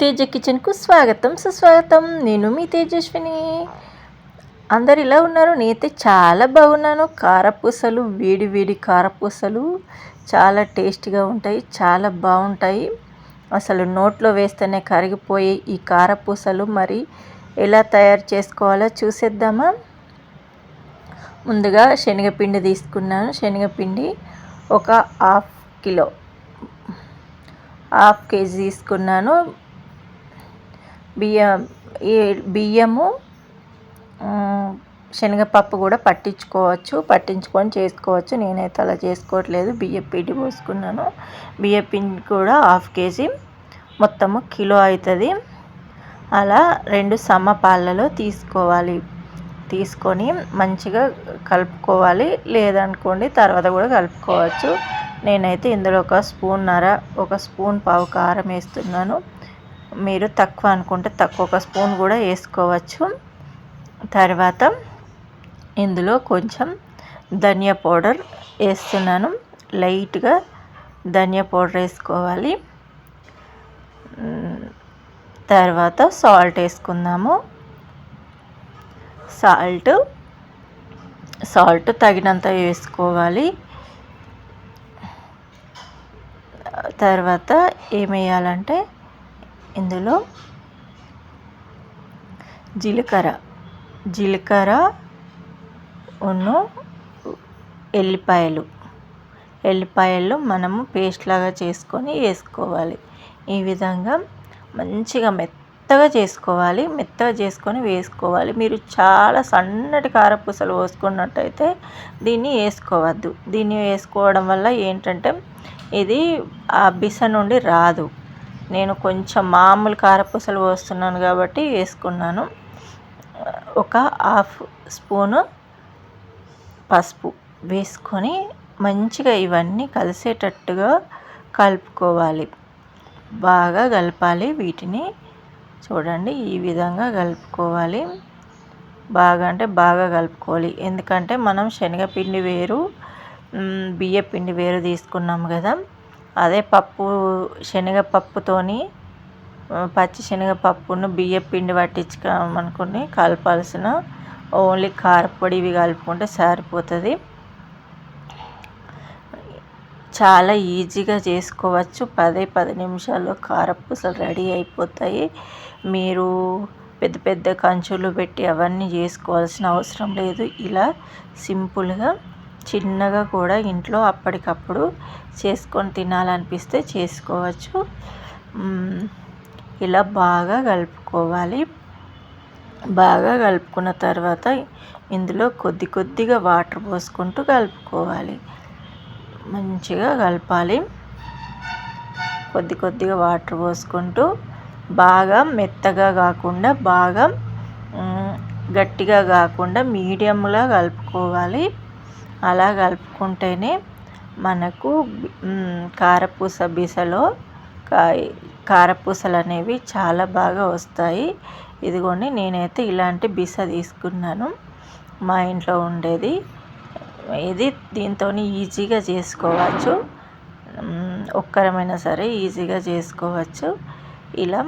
తేజ కిచెన్కు స్వాగతం సుస్వాగతం. నేను మీ తేజస్విని. అందరు ఇలా ఉన్నారు? నేనైతే చాలా బాగున్నాను. కారపూసలు వేడి వేడి కారపూసలు చాలా టేస్టీగా ఉంటాయి చాలా బాగుంటాయి. అసలు నోట్లో వేస్తేనే కరిగిపోయి ఈ కారపూసలు మరి ఎలా తయారు చేసుకోవాలో చూసేద్దామా? ముందుగా శనగపిండి తీసుకున్నాను. శనగపిండి ఒక హాఫ్ కిలో హాఫ్ కేజీ తీసుకున్నాను. బియ్యం ఈ బియ్యము శనగపప్పు కూడా పట్టించుకోవచ్చు పట్టించుకొని చేసుకోవచ్చు. నేనైతే అలా చేసుకోవట్లేదు. బియ్యం పిండి పోసుకున్నాను. బియ్య పిండి కూడా హాఫ్ కేజీ మొత్తము కిలో అవుతుంది అలా రెండు సమపాలలో తీసుకోవాలి. తీసుకొని మంచిగా కలుపుకోవాలి. లేదనుకోండి తర్వాత కూడా కలుపుకోవచ్చు. నేనైతే ఇందులో ఒక స్పూన్ నర ఒక స్పూన్ పావు కారం వేస్తున్నాను. మీరు తక్కువ అనుకుంటే తక్కువ ఒక స్పూన్ కూడా వేసుకోవచ్చు. తర్వాత ఇందులో కొంచెం ధనియా పౌడర్ వేస్తున్నాను. లైట్గా ధనియా పౌడర్ వేసుకోవాలి. తర్వాత సాల్ట్ వేసుకుందాము. సాల్ట్ సాల్ట్ తగినంత వేసుకోవాలి. తర్వాత ఏమేయాలంటే ఇందులో జీలకర్ర జీలకర్ర ఉన్ను ఎల్లిపాయలు. ఎల్లిపాయలు మనము పేస్ట్ లాగా చేసుకొని వేసుకోవాలి. ఈ విధంగా మంచిగా మెత్తగా చేసుకోవాలి. మెత్తగా చేసుకొని వేసుకోవాలి. మీరు చాలా సన్నటి కారపూసలు పోసుకున్నట్టయితే దీన్ని వేసుకోవద్దు. దీన్ని వేసుకోవడం వల్ల ఏంటంటే ఇది ఆ బిస నుండి రాదు. నేను కొంచెం మామూలు కారపూసలు పోస్తున్నాను కాబట్టి వేసుకున్నాను. ఒక హాఫ్ స్పూను పసుపు వేసుకొని మంచిగా ఇవన్నీ కలిసేటట్టుగా కలుపుకోవాలి. బాగా కలపాలి వీటిని. చూడండి ఈ విధంగా కలుపుకోవాలి. బాగా అంటే బాగా కలుపుకోవాలి. ఎందుకంటే మనం శనగపిండి వేరు బియ్య పిండి వేరు తీసుకున్నాం కదా. అదే పప్పు శనగపప్పుతోని పచ్చి శనగపప్పును బియ్య పిండి పట్టించుకోమనుకుని కలపాల్సిన ఓన్లీ కారపొడి ఇవి కలుపుకుంటే సరిపోతుంది. చాలా ఈజీగా చేసుకోవచ్చు. పదే పది నిమిషాల్లో కారపూసలు రెడీ అయిపోతాయి. మీరు పెద్ద పెద్ద కంచులు పెట్టి అవన్నీ చేసుకోవాల్సిన అవసరం లేదు. ఇలా సింపుల్గా చిన్నగా కూడా ఇంట్లో అప్పటికప్పుడు చేసుకొని తినాలనిపిస్తే చేసుకోవచ్చు. ఇలా బాగా కలుపుకోవాలి. బాగా కలుపుకున్న తర్వాత ఇందులో కొద్ది కొద్దిగా వాటర్ పోసుకుంటూ కలుపుకోవాలి. మంచిగా కలపాలి. కొద్ది కొద్దిగా వాటర్ పోసుకుంటూ బాగా మెత్తగా కాకుండా బాగా గట్టిగా కాకుండా మీడియంలా కలుపుకోవాలి. అలా కలుపుకుంటేనే మనకు కారపూస బిసలో కారపూసలు అనేవి చాలా బాగా వస్తాయి. ఇదిగోండి నేనైతే ఇలాంటి బిస తీసుకున్నాను. మా ఇంట్లో ఉండేది. ఇది దీంతో ఈజీగా చేసుకోవచ్చు. ఒక్కరమైనా సరే ఈజీగా చేసుకోవచ్చు. ఇలా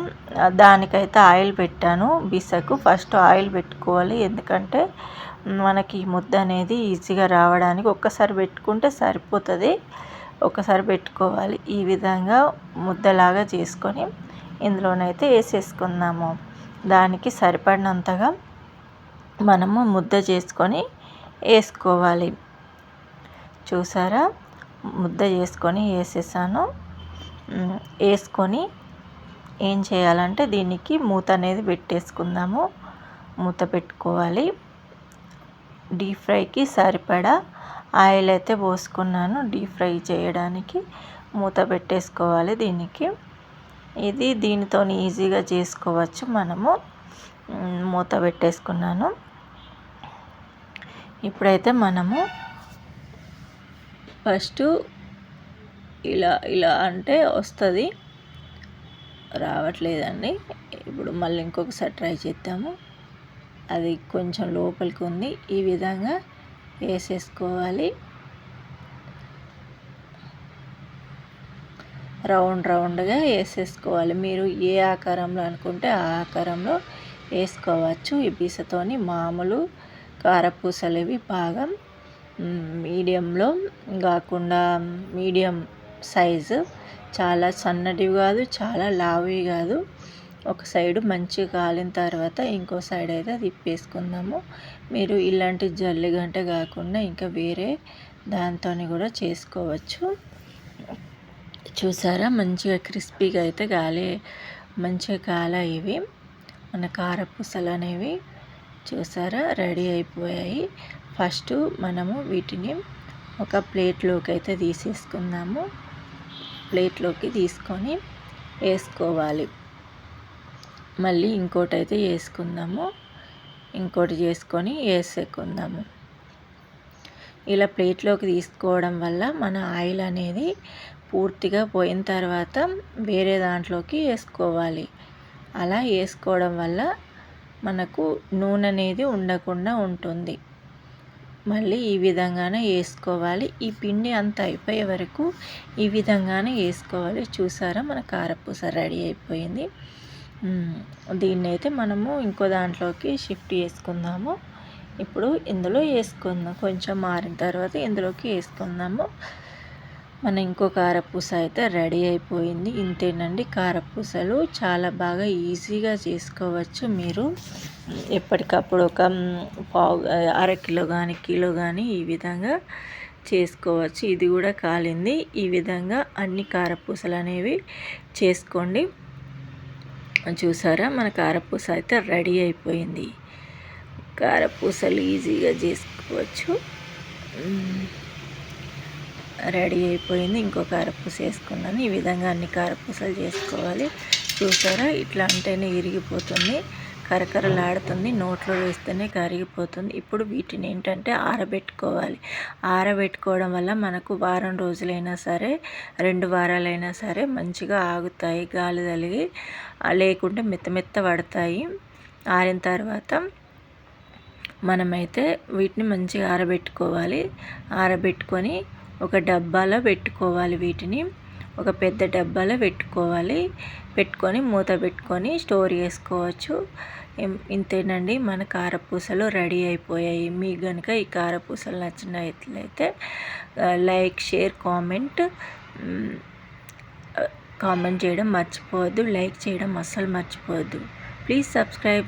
దానికైతే ఆయిల్ పెట్టాను. బిసకు ఫస్ట్ ఆయిల్ పెట్టుకోవాలి. ఎందుకంటే మనకి ముద్ద అనేది ఈజీగా రావడానికి ఒక్కసారి పెట్టుకుంటే సరిపోతుంది. ఒకసారి పెట్టుకోవాలి. ఈ విధంగా ముద్దలాగా చేసుకొని ఇందులోనైతే వేసేసుకుందాము. దానికి సరిపడినంతగా మనము ముద్ద చేసుకొని వేసుకోవాలి. చూసారా? ముద్ద చేసుకొని వేసేసాను. వేసుకొని ఏం చేయాలంటే దీనికి మూత అనేది పెట్టేసుకుందాము. మూత పెట్టుకోవాలి. డీప్ ఫ్రైకి సరిపడా ఆయిల్ అయితే పోసుకున్నాను డీప్ ఫ్రై చేయడానికి. మూత పెట్టేసుకోవాలి దీనికి. ఇది దీనితో ఈజీగా చేసుకోవచ్చు మనము. మూత పెట్టేసుకున్నాను. ఇప్పుడైతే మనము ఫస్ట్ ఇలా ఇలా అంటే వస్తుంది. రావట్లేదండి. ఇప్పుడు మళ్ళీ ఇంకొకసారి ట్రై చేద్దాము. అది కొంచెం లోపలికి ఉంది. ఈ విధంగా వేసేసుకోవాలి. రౌండ్ రౌండ్గా వేసేసుకోవాలి. మీరు ఏ ఆకారంలో అనుకుంటే ఆ ఆకారంలో వేసుకోవచ్చు. ఈ పీసతోని మామూలు కారపూసలు ఇవి బాగా మీడియంలో కాకుండా మీడియం సైజు చాలా సన్నటివి కాదు చాలా లావువి కాదు. ఒక సైడు మంచిగా కాలిన తర్వాత ఇంకో సైడ్ అయితే తిప్పేసుకుందాము. మీరు ఇలాంటి జల్లి గంట కాకుండా ఇంకా వేరే దాంతో కూడా చేసుకోవచ్చు. చూసారా? మంచిగా క్రిస్పీగా అయితే గాలి మంచిగా కాలేవి మన కారపూసలు అనేవి చూసారా? రెడీ అయిపోయాయి. ఫస్ట్ మనము వీటిని ఒక ప్లేట్లోకి అయితే తీసేసుకుందాము. ప్లేట్లోకి తీసుకొని వేసుకోవాలి. మళ్ళీ ఇంకోటి అయితే వేసుకుందాము. ఇంకోటి చేసుకొని వేసేకుందాము ఇలా ప్లేట్లోకి తీసుకోవడం వల్ల మన ఆయిల్ అనేది పూర్తిగా పోయిన తర్వాత వేరే దాంట్లోకి వేసుకోవాలి. అలా వేసుకోవడం వల్ల మనకు నూనె అనేది ఉండకుండా ఉంటుంది. మళ్ళీ ఈ విధంగానే వేసుకోవాలి. ఈ పిండి అంతా అయిపోయే వరకు ఈ విధంగానే వేసుకోవాలి. చూసారా మన కారపూస రెడీ అయిపోయింది. దీన్ని అయితే మనము ఇంకో దాంట్లోకి షిఫ్ట్ చేసుకుందాము. ఇప్పుడు ఇందులో వేసుకుందాం. కొంచెం మారిన తర్వాత ఇందులోకి వేసుకుందాము. మన ఇంకో కారపూస అయితే రెడీ అయిపోయింది. ఇంతేనండి. కారపూసలు చాలా బాగా ఈజీగా చేసుకోవచ్చు మీరు. ఎప్పటికప్పుడు ఒక పావు అర కిలో కానీ కిలో కానీ ఈ విధంగా చేసుకోవచ్చు. ఇది కూడా కాలింది. ఈ విధంగా అన్ని కారపూసలు అనేవి చేసుకోండి. చూసారా? మన కారపూస అయితే రెడీ అయిపోయింది. కారపూసలు ఈజీగా చేసుకోవచ్చు. రెడీ అయిపోయింది. ఇంకో కారపూస వేసుకున్నాను. ఈ విధంగా అన్ని కారపూసలు చేసుకోవాలి. చూసారా? ఇట్లా అంటేనే ఇరిగిపోతుంది. కరకరలాడుతుంది. నోట్లో వేస్తేనే కరిగిపోతుంది. ఇప్పుడు వీటిని ఏంటంటే ఆరబెట్టుకోవాలి. ఆరబెట్టుకోవడం వల్ల మనకు వారం రోజులైనా సరే రెండు వారాలైనా సరే మంచిగా ఆగుతాయి. గాలి తలిగి లేకుంటే మెత్త మెత్త పడతాయి. ఆరిన తర్వాత మనమైతే వీటిని మంచిగా ఆరబెట్టుకోవాలి. ఆరబెట్టుకొని ఒక డబ్బాలో పెట్టుకోవాలి వీటిని. ఒక పెద్ద డబ్బాలో పెట్టుకోవాలి. పెట్టుకొని మూత పెట్టుకొని స్టోర్ చేసుకోవచ్చు. ఇంతేనండి. మన కారపూసలు రెడీ అయిపోయాయి. మీకు కనుక ఈ కారపూసలు నచ్చినట్లయితే లైక్ షేర్ కామెంట్ కామెంట్ చేయడం మర్చిపోవద్దు. లైక్ చేయడం అస్సలు మర్చిపోవద్దు. Please subscribe.